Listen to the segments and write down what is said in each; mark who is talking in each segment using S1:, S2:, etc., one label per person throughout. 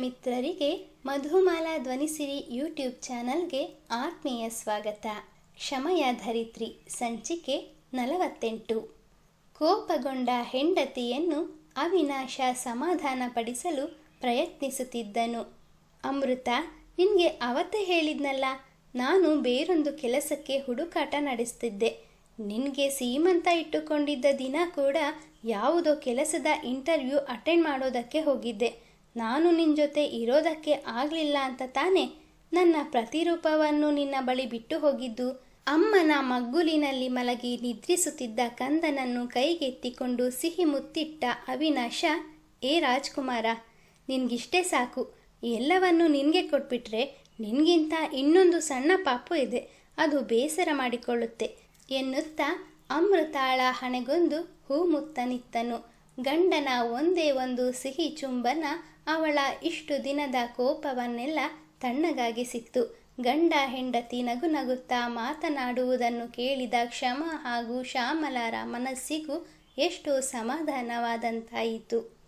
S1: ಮಿತ್ರರಿಗೆ ಮಧುಮಾಲಾ ಧ್ವನಿಸಿರಿ ಯೂಟ್ಯೂಬ್ ಚಾನಲ್ಗೆ ಆತ್ಮೀಯ ಸ್ವಾಗತ. ಕ್ಷಮಯ ಧರಿತ್ರಿ, ಸಂಚಿಕೆ ನಲವತ್ತೆಂಟು. ಕೋಪಗೊಂಡ ಹೆಂಡತಿಯನ್ನು ಅವಿನಾಶ ಸಮಾಧಾನಪಡಿಸಲು ಪ್ರಯತ್ನಿಸುತ್ತಿದ್ದನು. ಅಮೃತ, ನಿನಗೆ ಅವತ್ತೇ ಹೇಳಿದ್ನಲ್ಲ, ನಾನು ಬೇರೊಂದು ಕೆಲಸಕ್ಕೆ ಹುಡುಕಾಟ ನಡೆಸ್ತಿದ್ದೆ. ನಿನಗೆ ಸೀಮಂತ ಇಟ್ಟುಕೊಂಡಿದ್ದ ದಿನ ಕೂಡ ಯಾವುದೋ ಕೆಲಸದ ಇಂಟರ್ವ್ಯೂ ಅಟೆಂಡ್ ಮಾಡೋದಕ್ಕೆ ಹೋಗಿದ್ದೆ. ನಾನು ನಿನ್ನ ಜೊತೆ ಇರೋದಕ್ಕೆ ಆಗಲಿಲ್ಲ ಅಂತ ತಾನೆ ನನ್ನ ಪ್ರತಿರೂಪವನ್ನು ನಿನ್ನ ಬಳಿ ಬಿಟ್ಟು ಹೋಗಿದ್ದು. ಅಮ್ಮನ ಮಗ್ಗುಲಿನಲ್ಲಿ ಮಲಗಿ ನಿದ್ರಿಸುತ್ತಿದ್ದ ಕಂದನನ್ನು ಕೈಗೆತ್ತಿಕೊಂಡು ಸಿಹಿ ಮುತ್ತಿಟ್ಟ ಅವಿನಾಶ, ಏ ರಾಜ್ಕುಮಾರ, ನಿನ್ಗಿಷ್ಟೇ ಸಾಕು. ಎಲ್ಲವನ್ನು ನಿನಗೆ ಕೊಟ್ಬಿಟ್ರೆ ನಿನಗಿಂತ ಇನ್ನೊಂದು ಸಣ್ಣ ಪಾಪು ಇದೆ. ಅದು ಬೇಸರ ಮಾಡಿಕೊಳ್ಳುತ್ತೆ, ಎನ್ನುತ್ತಾ ಅಮೃತಾಳ ಹಣೆಗೊಂದು ಹೂ ಮುತ್ತನಿತ್ತನು ಗಂಡನ ಒಂದೇ ಒಂದು ಸಿಹಿ ಚುಂಬನ ಅವಳ ಇಷ್ಟು ದಿನದ ಕೋಪವನ್ನೆಲ್ಲ ತಣ್ಣಗಾಗಿಸಿತ್ತು ಗಂಡ ಹೆಂಡತಿ ನಗು ನಗುತ್ತಾ ಮಾತನಾಡುವುದನ್ನು ಕೇಳಿದ ಕ್ಷಮ ಹಾಗೂ ಶ್ಯಾಮಲಾರ ಮನಸ್ಸಿಗೂ ಎಷ್ಟು ಸಮಾಧಾನವಾದಂತಾಯಿತು.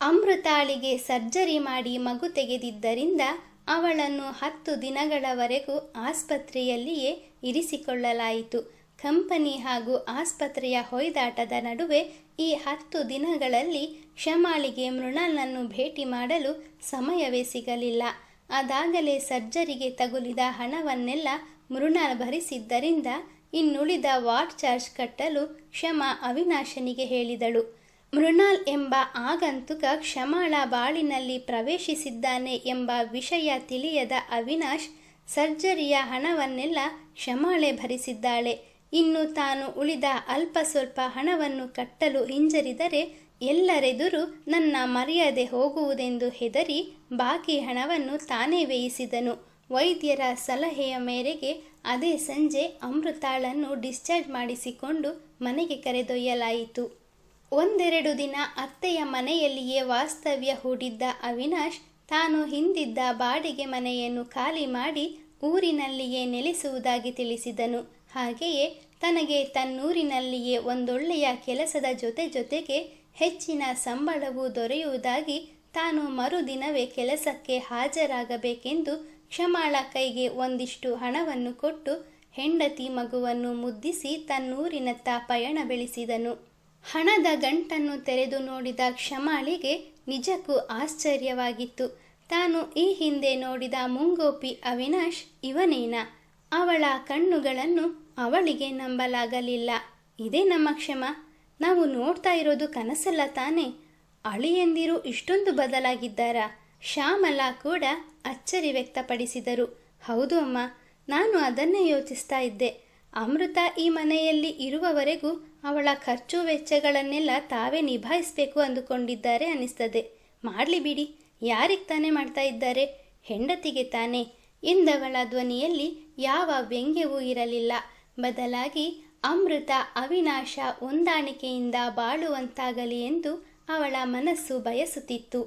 S1: ಅಮೃತಾಳಿಗೆ ಸರ್ಜರಿ ಮಾಡಿ ಮಗು ತೆಗೆದಿದ್ದರಿಂದ ಅವಳನ್ನು ಹತ್ತು ದಿನಗಳವರೆಗೂ ಆಸ್ಪತ್ರೆಯಲ್ಲಿಯೇ ಇರಿಸಿಕೊಳ್ಳಲಾಯಿತು. ಕಂಪನಿ ಹಾಗೂ ಆಸ್ಪತ್ರೆಯ ಹೊಯ್ದಾಟದ ನಡುವೆ ಈ ಹತ್ತು ದಿನಗಳಲ್ಲಿ ಕ್ಷಮಾಳಿಗೆ ಮೃಣಾಲ್ನನ್ನು ಭೇಟಿ ಮಾಡಲು ಸಮಯವೇ ಸಿಗಲಿಲ್ಲ. ಅದಾಗಲೇ ಸರ್ಜರಿಗೆ ತಗುಲಿದ ಹಣವನ್ನೆಲ್ಲ ಮೃಣಾಲ್ ಭರಿಸಿದ್ದರಿಂದ ಇನ್ನುಳಿದ ವಾರ್ಡ್ ಚಾರ್ಜ್ ಕಟ್ಟಲು ಕ್ಷಮಾ ಅವಿನಾಶನಿಗೆ ಹೇಳಿದಳು. ಮೃಣಾಲ್ ಎಂಬ ಆಗಂತುಕ ಕ್ಷಮಾಳ ಬಾಳಿನಲ್ಲಿ ಪ್ರವೇಶಿಸಿದ್ದಾನೆ ಎಂಬ ವಿಷಯ ತಿಳಿಯದ ಅವಿನಾಶ್ ಸರ್ಜರಿಯ ಹಣವನ್ನೆಲ್ಲ ಕ್ಷಮಾಳೆ ಭರಿಸಿದ್ದಾಳೆ. ಇನ್ನು ತಾನು ಉಳಿದ ಅಲ್ಪ ಸ್ವಲ್ಪ ಹಣವನ್ನು ಕಟ್ಟಲು ಹಿಂಜರಿದರೆ ಎಲ್ಲರೆದುರು ನನ್ನ ಮರ್ಯಾದೆ ಹೋಗುವುದೆಂದು ಹೆದರಿ ಬಾಕಿ ಹಣವನ್ನು ತಾನೇ ವ್ಯಯಿಸಿದನು. ವೈದ್ಯರ ಸಲಹೆಯ ಮೇರೆಗೆ ಅದೇ ಸಂಜೆ ಅಮೃತಾಳನ್ನು ಡಿಸ್ಚಾರ್ಜ್ ಮಾಡಿಸಿಕೊಂಡು ಮನೆಗೆ ಕರೆದೊಯ್ಯಲಾಯಿತು. ಒಂದೆರಡು ದಿನ ಅತ್ತೆಯ ಮನೆಯಲ್ಲಿಯೇ ವಾಸ್ತವ್ಯ ಹೂಡಿದ್ದ ಅವಿನಾಶ್ ತಾನು ಹಿಂದಿದ್ದ ಬಾಡಿಗೆ ಮನೆಯನ್ನು ಖಾಲಿ ಮಾಡಿ ಊರಿನಲ್ಲಿಯೇ ನೆಲೆಸುವುದಾಗಿ ತಿಳಿಸಿದನು. ಹಾಗೆಯೇ ತನಗೆ ತನ್ನೂರಿನಲ್ಲಿಯೇ ಒಂದೊಳ್ಳೆಯ ಕೆಲಸದ ಜೊತೆ ಜೊತೆಗೆ ಹೆಚ್ಚಿನ ಸಂಬಳವು ದೊರೆಯುವುದಾಗಿ ತಾನು ಮರುದಿನವೇ ಕೆಲಸಕ್ಕೆ ಹಾಜರಾಗಬೇಕೆಂದು ಕ್ಷಮಾಳ ಕೈಗೆ ಒಂದಿಷ್ಟು ಹಣವನ್ನು ಕೊಟ್ಟು ಹೆಂಡತಿ ಮಗುವನ್ನು ಮುದ್ದಿಸಿ ತನ್ನೂರಿನತ್ತ ಪಯಣ ಬೆಳೆಸಿದನು. ಹಣದ ಗಂಟನ್ನು ತೆರೆದು ನೋಡಿದ ಕ್ಷಮಾಳಿಗೆ ನಿಜಕ್ಕೂ ಆಶ್ಚರ್ಯವಾಗಿತ್ತು. ತಾನು ಈ ಹಿಂದೆ ನೋಡಿದ ಮುಂಗೋಪಿ ಅವಿನಾಶ್ ಇವನೇನಾ? ಅವಳ ಕಣ್ಣುಗಳನ್ನು ಅವಳಿಗೆ ನಂಬಲಾಗಲಿಲ್ಲ. ಇದೇ ನಮ್ಮ ಕ್ಷಮ. ನಾವು ನೋಡ್ತಾ ಇರೋದು ಕನಸಲ್ಲ ತಾನೇ. ಅಳಿಯಂದಿರು ಇಷ್ಟೊಂದು ಬದಲಾಗಿದ್ದಾರಾ. ಶ್ಯಾಮಲ ಕೂಡ ಅಚ್ಚರಿ ವ್ಯಕ್ತಪಡಿಸಿದರು. ಹೌದು ಅಮ್ಮ, ನಾನು ಅದನ್ನೇ ಯೋಚಿಸ್ತಾ ಇದ್ದೆ. ಅಮೃತ ಈ ಮನೆಯಲ್ಲಿ ಇರುವವರೆಗೂ ಅವಳ ಖರ್ಚು ವೆಚ್ಚಗಳನ್ನೆಲ್ಲ ತಾವೇ ನಿಭಾಯಿಸಬೇಕು ಅಂದುಕೊಂಡಿದ್ದಾರೆ ಅನಿಸ್ತದೆ ಮಾಡಲಿ ಬಿಡಿ, ಯಾರಿಗೆ ತಾನೇ ಮಾಡ್ತಾ ಇದ್ದಾರೆ? ಹೆಂಡತಿಗೆ ತಾನೇ. ಎಂದವಳ ಧ್ವನಿಯಲ್ಲಿ ಯಾವ ವ್ಯಂಗ್ಯವೂ ಇರಲಿಲ್ಲ. ಬದಲಾಗಿ ಅಮೃತ, ಅವಿನಾಶ, ಹೊಂದಾಣಿಕೆಯಿಂದ ಬಾಳುವಂತಾಗಲಿ ಎಂದು ಅವಳ ಮನಸ್ಸು ಬಯಸುತ್ತಿತ್ತು.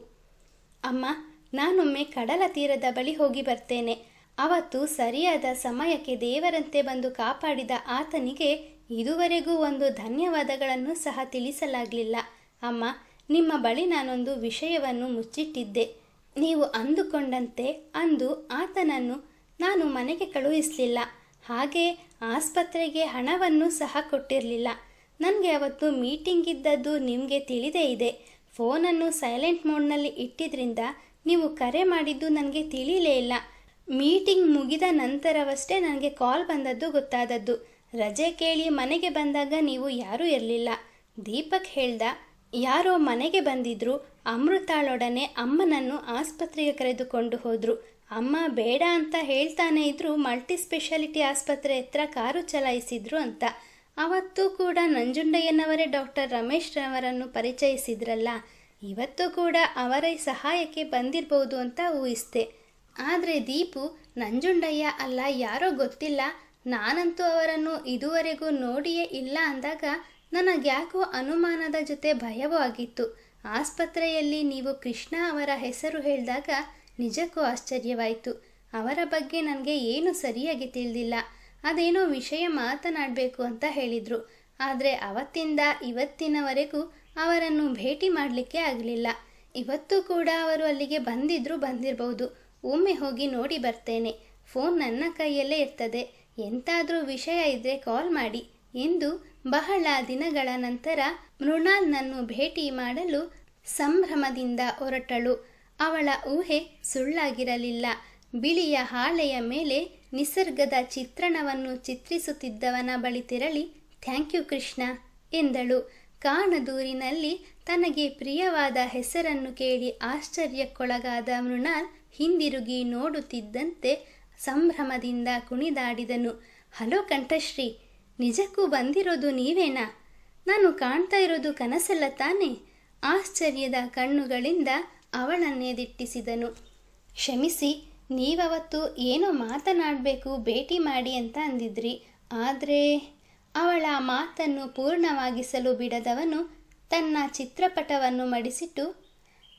S1: ಅಮ್ಮ, ನಾನೊಮ್ಮೆ ಕಡಲ ತೀರದ ಬಳಿ ಹೋಗಿ ಬರ್ತೇನೆ. ಅವತ್ತು ಸರಿಯಾದ ಸಮಯಕ್ಕೆ ದೇವರಂತೆ ಬಂದು ಕಾಪಾಡಿದ ಆತನಿಗೆ ಇದುವರೆಗೂ ಒಂದು ಧನ್ಯವಾದಗಳನ್ನು ಸಹ ತಿಳಿಸಲಾಗಲಿಲ್ಲ. ಅಮ್ಮ, ನಿಮ್ಮ ಬಳಿ ನಾನೊಂದು ವಿಷಯವನ್ನು ಮುಚ್ಚಿಟ್ಟಿದ್ದೆ. ನೀವು ಅಂದುಕೊಂಡಂತೆ ಅಂದು ಆತನನ್ನು ನಾನು ಮನೆಗೆ ಕಳುಹಿಸಲಿಲ್ಲ. ಹಾಗೆ ಆಸ್ಪತ್ರೆಗೆ ಹಣವನ್ನು ಸಹ ಕೊಟ್ಟಿರಲಿಲ್ಲ. ನನಗೆ ಅವತ್ತು ಮೀಟಿಂಗ್ ಇದ್ದದ್ದು ನಿಮಗೆ ತಿಳಿದೇ ಇದೆ. ಫೋನನ್ನು ಸೈಲೆಂಟ್ ಮೋಡ್ನಲ್ಲಿ ಇಟ್ಟಿದ್ರಿಂದ ನೀವು ಕರೆ ಮಾಡಿದ್ದು ನನಗೆ ತಿಳಿಲೇ ಇಲ್ಲ. ಮೀಟಿಂಗ್ ಮುಗಿದ ನಂತರವಷ್ಟೇ ನನಗೆ ಕಾಲ್ ಬಂದದ್ದು ಗೊತ್ತಾದದ್ದು. ರಜೆ ಕೇಳಿ ಮನೆಗೆ ಬಂದಾಗ ನೀವು ಯಾರೂ ಇರಲಿಲ್ಲ. ದೀಪಕ್ ಹೇಳ್ದ, ಯಾರೋ ಮನೆಗೆ ಬಂದಿದ್ರು ಅಮೃತಾಳೊಡನೆ ಅಮ್ಮನನ್ನು ಆಸ್ಪತ್ರೆಗೆ ಕರೆದುಕೊಂಡು ಹೋದರು. ಅಮ್ಮ ಬೇಡ ಅಂತ ಹೇಳ್ತಾನೆ ಇದ್ರು ಮಲ್ಟಿ ಸ್ಪೆಷಾಲಿಟಿ ಆಸ್ಪತ್ರೆ ಹತ್ರ ಕಾರು ಚಲಾಯಿಸಿದ್ರು ಅಂತ. ಅವತ್ತು ಕೂಡ ನಂಜುಂಡಯ್ಯನವರೇ ಡಾಕ್ಟರ್ ರಮೇಶ್ ರವರನ್ನು ಪರಿಚಯಿಸಿದ್ರಲ್ಲ. ಇವತ್ತು ಕೂಡ ಅವರೇ ಸಹಾಯಕ್ಕೆ ಬಂದಿರಬಹುದು ಅಂತ ಊಹಿಸ್ತೆ ಆದರೆ ದೀಪು, ನಂಜುಂಡಯ್ಯ ಅಲ್ಲ ಯಾರೋ ಗೊತ್ತಿಲ್ಲ. ನಾನಂತೂ ಅವರನ್ನು ಇದುವರೆಗೂ ನೋಡಿಯೇ ಇಲ್ಲ ಅಂದಾಗ ನನಗ್ಯಾಕೋ ಅನುಮಾನದ ಜೊತೆ ಭಯವೂ ಆಗಿತ್ತು. ಆಸ್ಪತ್ರೆಯಲ್ಲಿ ನೀವು ಕೃಷ್ಣ ಅವರ ಹೆಸರು ಹೇಳಿದಾಗ ನಿಜಕ್ಕೂ ಆಶ್ಚರ್ಯವಾಯಿತು. ಅವರ ಬಗ್ಗೆ ನನಗೆ ಏನು ಸರಿಯಾಗಿ ತಿಳಿದಿಲ್ಲ. ಅದೇನೋ ವಿಷಯ ಮಾತನಾಡಬೇಕು ಅಂತ ಹೇಳಿದರು. ಆದರೆ ಅವತ್ತಿಂದ ಇವತ್ತಿನವರೆಗೂ ಅವರನ್ನು ಭೇಟಿ ಮಾಡಲಿಕ್ಕೆ ಆಗಲಿಲ್ಲ. ಇವತ್ತು ಕೂಡ ಅವರು ಅಲ್ಲಿಗೆ ಬಂದಿದ್ರು ಬಂದಿರಬಹುದು ಒಮ್ಮೆ ಹೋಗಿ ನೋಡಿ ಬರ್ತೇನೆ. ಫೋನ್ ನನ್ನ ಕೈಯಲ್ಲೇ ಇರ್ತದೆ. ಎಂತಾದರೂ ವಿಷಯ ಇದ್ದರೆ ಕಾಲ್ ಮಾಡಿ ಎಂದು ಬಹಳ ದಿನಗಳ ನಂತರ ಮೃಣಾಲ್ನನ್ನು ಭೇಟಿ ಮಾಡಲು ಸಂಭ್ರಮದಿಂದ ಹೊರಟಳು. ಅವಳ ಊಹೆ ಸುಳ್ಳಾಗಿರಲಿಲ್ಲ. ಬಿಳಿಯ ಹಾಳೆಯ ಮೇಲೆ ನಿಸರ್ಗದ ಚಿತ್ರಣವನ್ನು ಚಿತ್ರಿಸುತ್ತಿದ್ದವನ ಬಳಿ ತೆರಳಿ, ಥ್ಯಾಂಕ್ ಯು ಕೃಷ್ಣ ಎಂದಳು. ಕಾಣದೂರಿನಲ್ಲಿ ತನಗೆ ಪ್ರಿಯವಾದ ಹೆಸರನ್ನು ಕೇಳಿ ಆಶ್ಚರ್ಯಕ್ಕೊಳಗಾದ ಮೃಣಾಲ್ ಹಿಂದಿರುಗಿ ನೋಡುತ್ತಿದ್ದಂತೆ ಸಂಭ್ರಮದಿಂದ ಕುಣಿದಾಡಿದನು. ಹಲೋ ಕಂಠಶ್ರೀ ನಿಜಕ್ಕೂ ಬಂದಿರೋದು ನೀವೇನಾ? ನಾನು ಕಾಣ್ತಾ ಇರೋದು ಕನಸಲ್ಲ ತಾನೆ? ಆಶ್ಚರ್ಯದ ಕಣ್ಣುಗಳಿಂದ ಅವಳನ್ನೇ ದಿಟ್ಟಿಸಿದನು ಕ್ಷಮಿಸಿ, ನೀವವತ್ತು ಏನೋ ಮಾತನಾಡಬೇಕು, ಭೇಟಿ ಮಾಡಿ ಅಂತ ಅಂದಿದ್ರಿ. ಆದರೆ ಅವಳ ಮಾತನ್ನು ಪೂರ್ಣವಾಗಿಸಲು ಬಿಡದವನು ತನ್ನ ಚಿತ್ರಪಟವನ್ನು ಮಡಿಸಿಟ್ಟು,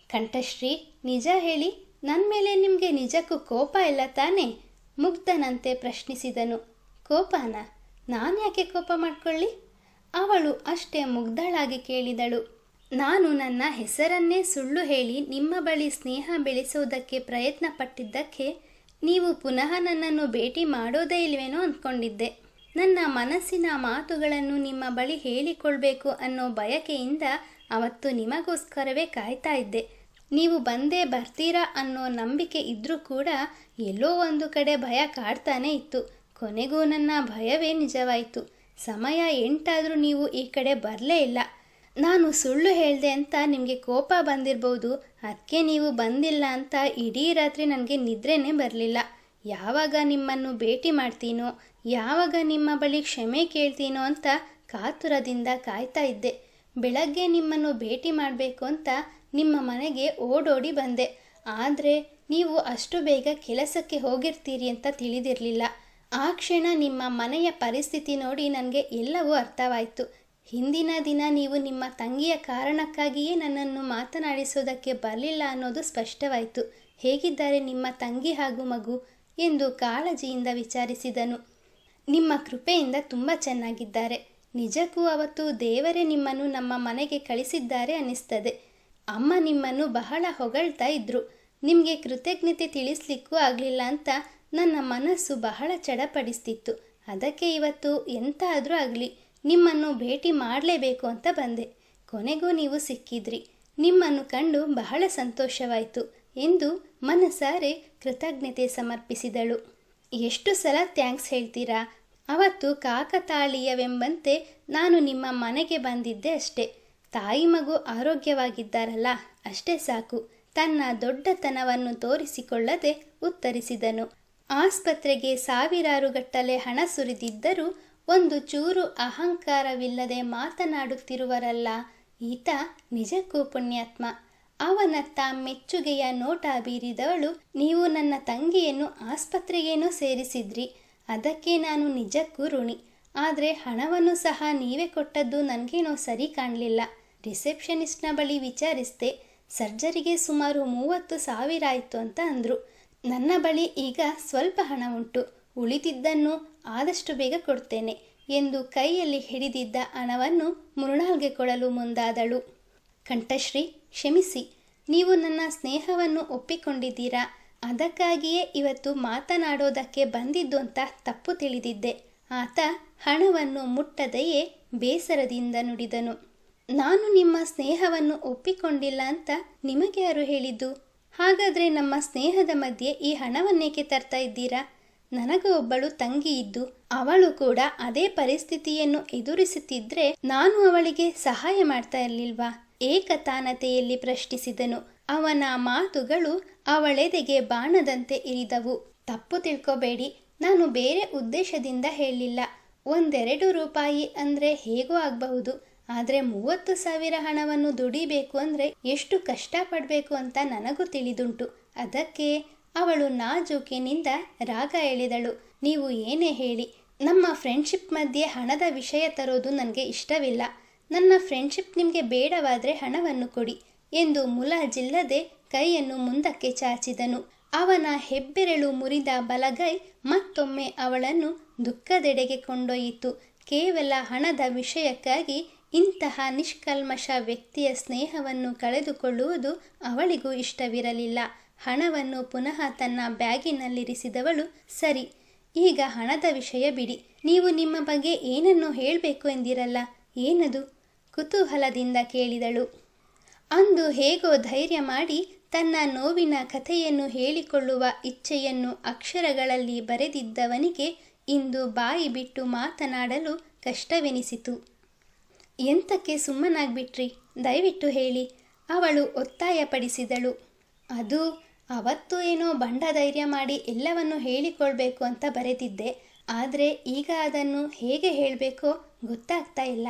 S1: ಕಂಠಶ್ರೀ, ನಿಜ ಹೇಳಿ ನನ್ನ ಮೇಲೆ ನಿಮಗೆ ನಿಜಕ್ಕೂ ಕೋಪ ಇಲ್ಲ ತಾನೇ? ಮುಗ್ಧನಂತೆ ಪ್ರಶ್ನಿಸಿದನು. ಕೋಪನ? ನಾನು ಯಾಕೆ ಕೋಪ ಮಾಡ್ಕೊಳ್ಳಿ? ಅವಳು ಅಷ್ಟೇ ಮುಗ್ಧಳಾಗಿ ಕೇಳಿದಳು. ನಾನು ನನ್ನ ಹೆಸರನ್ನೇ ಸುಳ್ಳು ಹೇಳಿ ನಿಮ್ಮ ಬಳಿ ಸ್ನೇಹ ಬೆಳೆಸೋದಕ್ಕೆ ಪ್ರಯತ್ನ ಪಟ್ಟಿದ್ದಕ್ಕೆ ನೀವು ಪುನಃ ನನ್ನನ್ನು ಭೇಟಿ ಮಾಡೋದೇ ಇಲ್ವೇನೋ ಅಂದ್ಕೊಂಡಿದ್ದೆ ನನ್ನ ಮನಸ್ಸಿನ ಮಾತುಗಳನ್ನು ನಿಮ್ಮ ಬಳಿ ಹೇಳಿಕೊಳ್ಬೇಕು ಅನ್ನೋ ಬಯಕೆಯಿಂದ ಅವತ್ತು ನಿಮಗೋಸ್ಕರವೇ ಕಾಯ್ತಾ ಇದ್ದೆ. ನೀವು ಬಂದೇ ಬರ್ತೀರಾ ಅನ್ನೋ ನಂಬಿಕೆ ಇದ್ದರೂ ಕೂಡ ಎಲ್ಲೋ ಒಂದು ಕಡೆ ಭಯ ಕಾಡ್ತಾನೇ ಇತ್ತು. ಕೊನೆಗೂ ನನ್ನ ಭಯವೇ ನಿಜವಾಯಿತು. ಸಮಯ ಎಂಟಾದರೂ ನೀವು ಈ ಕಡೆ ಬರಲೇ ಇಲ್ಲ. ನಾನು ಸುಳ್ಳು ಹೇಳಿದೆ ಅಂತ ನಿಮಗೆ ಕೋಪ ಬಂದಿರಬಹುದು ಅದಕ್ಕೆ ನೀವು ಬಂದಿಲ್ಲ ಅಂತ ಇಡೀ ರಾತ್ರಿ ನನಗೆ ನಿದ್ರೆನೇ ಬರಲಿಲ್ಲ. ಯಾವಾಗ ನಿಮ್ಮನ್ನು ಭೇಟಿ ಮಾಡ್ತೀನೋ, ಯಾವಾಗ ನಿಮ್ಮ ಬಳಿ ಕ್ಷಮೆ ಕೇಳ್ತೀನೋ ಅಂತ ಕಾತುರದಿಂದ ಕಾಯ್ತಾ ಇದ್ದೆ. ಬೆಳಗ್ಗೆ ನಿಮ್ಮನ್ನು ಭೇಟಿ ಮಾಡಬೇಕು ಅಂತ ನಿಮ್ಮ ಮನೆಗೆ ಓಡೋಡಿ ಬಂದೆ. ಆದರೆ ನೀವು ಅಷ್ಟು ಬೇಗ ಕೆಲಸಕ್ಕೆ ಹೋಗಿರ್ತೀರಿ ಅಂತ ತಿಳಿದಿರಲಿಲ್ಲ. ಆ ಕ್ಷಣ ನಿಮ್ಮ ಮನೆಯ ಪರಿಸ್ಥಿತಿ ನೋಡಿ ನನಗೆ ಎಲ್ಲವೂ ಅರ್ಥವಾಯಿತು. ಹಿಂದಿನ ದಿನ ನೀವು ನಿಮ್ಮ ತಂಗಿಯ ಕಾರಣಕ್ಕಾಗಿಯೇ ನನ್ನನ್ನು ಮಾತನಾಡಿಸೋದಕ್ಕೆ ಬರಲಿಲ್ಲ ಅನ್ನೋದು ಸ್ಪಷ್ಟವಾಯಿತು. ಹೇಗಿದ್ದಾರೆ ನಿಮ್ಮ ತಂಗಿ ಹಾಗೂ ಮಗು? ಎಂದು ಕಾಳಜಿಯಿಂದ ವಿಚಾರಿಸಿದನು. ನಿಮ್ಮ ಕೃಪೆಯಿಂದ ತುಂಬ ಚೆನ್ನಾಗಿದ್ದಾರೆ. ನಿಜಕ್ಕೂ ಅವತ್ತು ದೇವರೇ ನಿಮ್ಮನ್ನು ನಮ್ಮ ಮನೆಗೆ ಕಳಿಸಿದ್ದಾರೆ ಅನ್ನಿಸ್ತದೆ. ಅಮ್ಮ ನಿಮ್ಮನ್ನು ಬಹಳ ಹೊಗಳ್ತಾ ಇದ್ರು. ನಿಮಗೆ ಕೃತಜ್ಞತೆ ತಿಳಿಸ್ಲಿಕ್ಕೂ ಆಗಲಿಲ್ಲ ಅಂತ ನನ್ನ ಮನಸ್ಸು ಬಹಳ ಚಡಪಡಿಸ್ತಿತ್ತು. ಅದಕ್ಕೆ ಇವತ್ತು ಎಂತಾದರೂ ಆಗಲಿ, ನಿಮ್ಮನ್ನು ಭೇಟಿ ಮಾಡಲೇಬೇಕು ಅಂತ ಬಂದೆ. ಕೊನೆಗೂ ನೀವು ಸಿಕ್ಕಿದ್ರಿ. ನಿಮ್ಮನ್ನು ಕಂಡು ಬಹಳ ಸಂತೋಷವಾಯಿತು ಎಂದು ಮನಸಾರೆ ಕೃತಜ್ಞತೆ ಸಮರ್ಪಿಸಿದಳು. ಎಷ್ಟು ಸಲ ಥ್ಯಾಂಕ್ಸ್ ಹೇಳ್ತೀರಾ? ಅವತ್ತು ಕಾಕತಾಳೀಯವೆಂಬಂತೆ ನಾನು ನಿಮ್ಮ ಮನೆಗೆ ಬಂದಿದ್ದೆ ಅಷ್ಟೇ. ತಾಯಿ ಮಗು ಆರೋಗ್ಯವಾಗಿದ್ದಾರಲ್ಲ, ಅಷ್ಟೇ ಸಾಕು. ತನ್ನ ದೊಡ್ಡತನವನ್ನು ತೋರಿಸಿಕೊಳ್ಳದೆ ಉತ್ತರಿಸಿದನು. ಆಸ್ಪತ್ರೆಗೆ ಸಾವಿರಾರು ಗಟ್ಟಲೆ ಹಣ ಸುರಿದಿದ್ದರೂ ಒಂದು ಚೂರು ಅಹಂಕಾರವಿಲ್ಲದೆ ಮಾತನಾಡುತ್ತಿರುವರಲ್ಲ. ಈತ ನಿಜಕ್ಕೂ ಪುಣ್ಯಾತ್ಮ. ಅವನತ್ತ ಮೆಚ್ಚುಗೆಯ ನೋಟ ಬೀರಿದವಳು, ನೀವು ನನ್ನ ತಂಗಿಯನ್ನು ಆಸ್ಪತ್ರೆಗೇನೋ ಸೇರಿಸಿದ್ರಿ. ಅದಕ್ಕೆ ನಾನು ನಿಜಕ್ಕೂ ಋಣಿ. ಆದರೆ ಹಣವನ್ನು ಸಹ ನೀವೇ ಕೊಟ್ಟದ್ದು ನನಗೇನೋ ಸರಿ ಕಾಣಲಿಲ್ಲ. ರಿಸೆಪ್ಷನಿಸ್ಟ್ನ ಬಳಿ ವಿಚಾರಿಸ್ತೆ. ಸರ್ಜರಿಗೆ ಸುಮಾರು ಮೂವತ್ತು ಸಾವಿರ ಆಯಿತು ಅಂತ ಅಂದರು. ನನ್ನ ಬಳಿ ಈಗ ಸ್ವಲ್ಪ ಹಣ ಉಂಟು. ಉಳಿದಿದ್ದನ್ನು ಆದಷ್ಟು ಬೇಗ ಕೊಡ್ತೇನೆ ಎಂದು ಕೈಯಲ್ಲಿ ಹಿಡಿದಿದ್ದ ಹಣವನ್ನು ಮೃಣಾಲ್ಗೆ ಕೊಡಲು ಮುಂದಾದಳು. ಕಂಠಶ್ರೀ, ಕ್ಷಮಿಸಿ. ನೀವು ನನ್ನ ಸ್ನೇಹವನ್ನು ಒಪ್ಪಿಕೊಂಡಿದ್ದೀರಾ? ಅದಕ್ಕಾಗಿಯೇ ಇವತ್ತು ಮಾತನಾಡೋದಕ್ಕೆ ಬಂದಿದ್ದು ಅಂತ ತಪ್ಪು ತಿಳಿದಿದ್ದೆ. ಆತ ಹಣವನ್ನು ಮುಟ್ಟದೆಯೇ ಬೇಸರದಿಂದ ನುಡಿದನು. ನಾನು ನಿಮ್ಮ ಸ್ನೇಹವನ್ನು ಒಪ್ಪಿಕೊಂಡಿಲ್ಲ ಅಂತ ನಿಮಗೆ ಯಾರು ಹೇಳಿದ್ದು? ಹಾಗಾದರೆ ನಮ್ಮ ಸ್ನೇಹದ ಮಧ್ಯೆ ಈ ಹಣವನ್ನೇಕೆ ತರ್ತಾ ಇದ್ದೀರಾ? ನನಗೆ ಒಬ್ಬಳು ತಂಗಿ ಇದ್ದು ಅವಳು ಕೂಡ ಅದೇ ಪರಿಸ್ಥಿತಿಯನ್ನು ಎದುರಿಸುತ್ತಿದ್ರೆ ನಾನು ಅವಳಿಗೆ ಸಹಾಯ ಮಾಡ್ತಾ ಇರಲಿಲ್ವಾ? ಏಕತಾನತೆಯಲ್ಲಿ ಪ್ರಶ್ನಿಸಿದನು. ಅವನ ಮಾತುಗಳು ಅವಳೆದೆಗೆ ಬಾಣದಂತೆ ಇರಿದವು. ತಪ್ಪು ತಿಳ್ಕೋಬೇಡಿ, ನಾನು ಬೇರೆ ಉದ್ದೇಶದಿಂದ ಹೇಳಲಿಲ್ಲ. ಒಂದೆರಡು ರೂಪಾಯಿ ಅಂದರೆ ಹೇಗೂ ಆಗಬಹುದು. ಆದರೆ ಮೂವತ್ತು ಸಾವಿರ ಹಣವನ್ನು ದುಡಿಬೇಕು ಅಂದರೆ ಎಷ್ಟು ಕಷ್ಟಪಡಬೇಕು ಅಂತ ನನಗೂ ತಿಳಿದುಂಟು. ಅದಕ್ಕೆ ಅವಳು ನಾಜೂಕಿನಿಂದ ರಾಗ ಎಳೆದಳು. ನೀವು ಏನೇ ಹೇಳಿ. ನಮ್ಮ ಫ್ರೆಂಡ್ಶಿಪ್ ಮಧ್ಯೆ ಹಣದ ವಿಷಯ ತರೋದು ನನಗೆ ಇಷ್ಟವಿಲ್ಲ. ನನ್ನ ಫ್ರೆಂಡ್ಶಿಪ್ ನಿಮಗೆ ಬೇಡವಾದರೆ ಹಣವನ್ನು ಕೊಡಿ ಎಂದು ಮುಲಾಜಿಲ್ಲದೆ ಕೈಯನ್ನು ಮುಂದಕ್ಕೆ ಚಾಚಿದನು. ಅವನ ಹೆಬ್ಬೆರಳು ಮುರಿದ ಬಲಗೈ ಮತ್ತೊಮ್ಮೆ ಅವಳನ್ನು ದುಃಖದೆಡೆಗೆ ಕೊಂಡೊಯ್ಯಿತು. ಕೇವಲ ಹಣದ ವಿಷಯಕ್ಕಾಗಿ ಇಂತಹ ನಿಷ್ಕಲ್ಮಶ ವ್ಯಕ್ತಿಯ ಸ್ನೇಹವನ್ನು ಕಳೆದುಕೊಳ್ಳುವುದು ಅವಳಿಗೂ ಇಷ್ಟವಿರಲಿಲ್ಲ. ಹಣವನ್ನು ಪುನಃ ತನ್ನ ಬ್ಯಾಗಿನಲ್ಲಿರಿಸಿದವಳು, ಸರಿ, ಈಗ ಹಣದ ವಿಷಯ ಬಿಡಿ. ನೀವು ನಿಮ್ಮ ಬಗ್ಗೆ ಏನನ್ನು ಹೇಳಬೇಕು ಎಂದಿರಲ್ಲ? ಏನದು? ಕುತೂಹಲದಿಂದ ಕೇಳಿದಳು. ಅಂದು ಹೇಗೋ ಧೈರ್ಯ ಮಾಡಿ ತನ್ನ ನೋವಿನ ಕಥೆಯನ್ನು ಹೇಳಿಕೊಳ್ಳುವ ಇಚ್ಛೆಯನ್ನು ಅಕ್ಷರಗಳಲ್ಲಿ ಬರೆದಿದ್ದವನಿಗೆ ಇಂದು ಬಾಯಿ ಬಿಟ್ಟು ಮಾತನಾಡಲು ಕಷ್ಟವೆನಿಸಿತು. ಎಂತಕ್ಕೆ ಸುಮ್ಮನಾಗ್ಬಿಟ್ರಿ? ದಯವಿಟ್ಟು ಹೇಳಿ. ಅವಳು ಒತ್ತಾಯಪಡಿಸಿದಳು. ಅದು ಅವತ್ತು ಏನೋ ಬಂಡ ಧೈರ್ಯ ಮಾಡಿ ಎಲ್ಲವನ್ನು ಹೇಳಿಕೊಳ್ಬೇಕು ಅಂತ ಬರೆದಿದ್ದೆ. ಆದರೆ ಈಗ ಅದನ್ನು ಹೇಗೆ ಹೇಳಬೇಕೋ ಗೊತ್ತಾಗ್ತಾ ಇಲ್ಲ.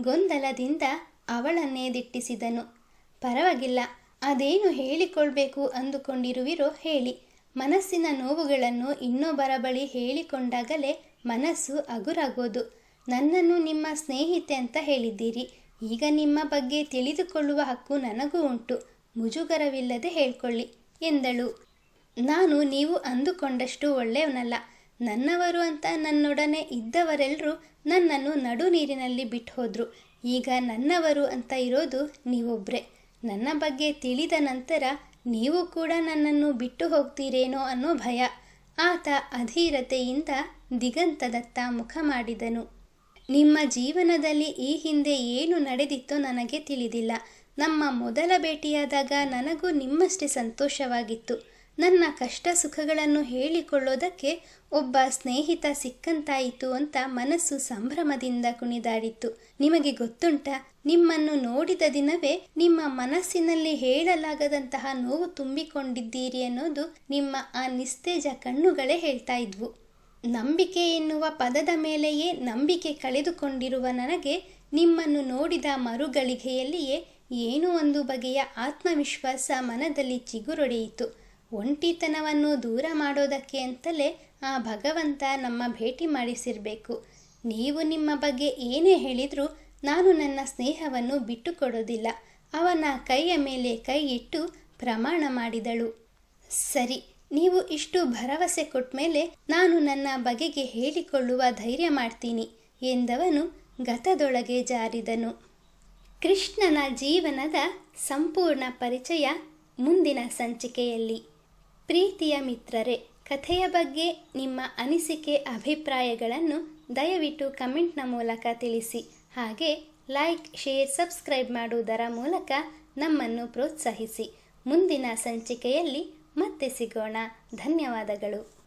S1: ಗೊಂದಲದಿಂದ ಅವಳನ್ನೇ ದಿಟ್ಟಿಸಿದನು. ಪರವಾಗಿಲ್ಲ, ಅದೇನು ಹೇಳಿಕೊಳ್ಬೇಕು ಅಂದುಕೊಂಡಿರುವಿರೋ ಹೇಳಿ. ಮನಸ್ಸಿನ ನೋವುಗಳನ್ನು ಇನ್ನೊಬ್ಬರ ಬಳಿ ಹೇಳಿಕೊಂಡಾಗಲೇ ಮನಸ್ಸು ಅಗುರಾಗೋದು. ನನ್ನನ್ನು ನಿಮ್ಮ ಸ್ನೇಹಿತೆ ಅಂತ ಹೇಳಿದ್ದೀರಿ. ಈಗ ನಿಮ್ಮ ಬಗ್ಗೆ ತಿಳಿದುಕೊಳ್ಳುವ ಹಕ್ಕು ನನಗೂ ಉಂಟು. ಮುಜುಗರವಿಲ್ಲದೆ ಹೇಳ್ಕೊಳ್ಳಿ, ಎಂದಳು. ನಾನು ನೀವು ಅಂದುಕೊಂಡಷ್ಟು ಒಳ್ಳೆಯವನಲ್ಲ. ನನ್ನವರು ಅಂತ ನನ್ನೊಡನೆ ಇದ್ದವರೆಲ್ಲರೂ ನನ್ನನ್ನು ನಡು ನೀರಿನಲ್ಲಿ ಬಿಟ್ಟು ಹೋದರು ಈಗ ನನ್ನವರು ಅಂತ ಇರೋದು ನೀವೊಬ್ಬರೇ ನನ್ನ ಬಗ್ಗೆ ತಿಳಿದ ನಂತರ ನೀವು ಕೂಡ ನನ್ನನ್ನು ಬಿಟ್ಟು ಹೋಗ್ತೀರೇನೋ ಅನ್ನೋ ಭಯ. ಆತ ಅಧೀರತೆಯಿಂದ ದಿಗಂತದತ್ತ ಮುಖ ಮಾಡಿದನು. ನಿಮ್ಮ ಜೀವನದಲ್ಲಿ ಈ ಹಿಂದೆ ಏನು ನಡೆದಿತ್ತೋ ನನಗೆ ತಿಳಿದಿಲ್ಲ. ನಮ್ಮ ಮೊದಲ ಭೇಟಿಯಾದಾಗ ನನಗೂ ನಿಮ್ಮಷ್ಟೇ ಸಂತೋಷವಾಗಿತ್ತು. ನನ್ನ ಕಷ್ಟ ಸುಖಗಳನ್ನು ಹೇಳಿಕೊಳ್ಳೋದಕ್ಕೆ ಒಬ್ಬ ಸ್ನೇಹಿತ ಸಿಕ್ಕಂತಾಯಿತು ಅಂತ ಮನಸ್ಸು ಸಂಭ್ರಮದಿಂದ ಕುಣಿದಾಡಿತ್ತು. ನಿಮಗೆ ಗೊತ್ತುಂಟ, ನಿಮ್ಮನ್ನು ನೋಡಿದ ದಿನವೇ ನಿಮ್ಮ ಮನಸ್ಸಿನಲ್ಲಿ ಹೇಳಲಾಗದಂತಹ ನೋವು ತುಂಬಿಕೊಂಡಿದ್ದೀರಿ ಅನ್ನೋದು ನಿಮ್ಮ ಆ ನಿಸ್ತೇಜ ಕಣ್ಣುಗಳೇ ಹೇಳ್ತಾ ಇದ್ವು. ನಂಬಿಕೆ ಎನ್ನುವ ಪದದ ಮೇಲೆಯೇ ನಂಬಿಕೆ ಕಳೆದುಕೊಂಡಿರುವ ನನಗೆ ನಿಮ್ಮನ್ನು ನೋಡಿದ ಮರುಗಳಿಗೆಯಲ್ಲಿಯೇ ಏನೋ ಒಂದು ಬಗೆಯ ಆತ್ಮವಿಶ್ವಾಸ ಮನದಲ್ಲಿ ಚಿಗುರೊಡೆಯಿತು. ಒಂಟಿತನವನ್ನು ದೂರ ಮಾಡೋದಕ್ಕೆ ಅಂತಲೇ ಆ ಭಗವಂತ ನಮ್ಮ ಭೇಟಿ ಮಾಡಿಸಿರಬೇಕು. ನೀವು ನಿಮ್ಮ ಬಗ್ಗೆ ಏನೇ ಹೇಳಿದರೂ ನಾನು ನನ್ನ ಸ್ನೇಹವನ್ನು ಬಿಟ್ಟುಕೊಡೋದಿಲ್ಲ. ಅವನ ಕೈಯ ಮೇಲೆ ಕೈ ಇಟ್ಟು ಪ್ರಮಾಣ ಮಾಡಿದಳು. ಸರಿ ನೀವು ಇಷ್ಟು ಭರವಸೆ ಕೊಟ್ಟ ಮೇಲೆ ನಾನು ನನ್ನ ಬಗೆಗೆ ಹೇಳಿಕೊಳ್ಳುವ ಧೈರ್ಯ ಮಾಡ್ತೀನಿ ಎಂದವನು ಗತದೊಳಗೆ ಜಾರಿದನು. ಕೃಷ್ಣನ ಜೀವನದ ಸಂಪೂರ್ಣ ಪರಿಚಯ ಮುಂದಿನ ಸಂಚಿಕೆಯಲ್ಲಿ. ಪ್ರೀತಿಯ ಮಿತ್ರರೇ, ಕಥೆಯ ಬಗ್ಗೆ ನಿಮ್ಮ ಅನಿಸಿಕೆ ಅಭಿಪ್ರಾಯಗಳನ್ನು ದಯವಿಟ್ಟು ಕಮೆಂಟ್ನ ಮೂಲಕ ತಿಳಿಸಿ. ಹಾಗೆ ಲೈಕ್, ಶೇರ್, ಸಬ್ಸ್ಕ್ರೈಬ್ ಮಾಡುವುದರ ಮೂಲಕ ನಮ್ಮನ್ನು ಪ್ರೋತ್ಸಾಹಿಸಿ. ಮುಂದಿನ ಸಂಚಿಕೆಯಲ್ಲಿ ಮತ್ತೆ ಸಿಗೋಣ. ಧನ್ಯವಾದಗಳು.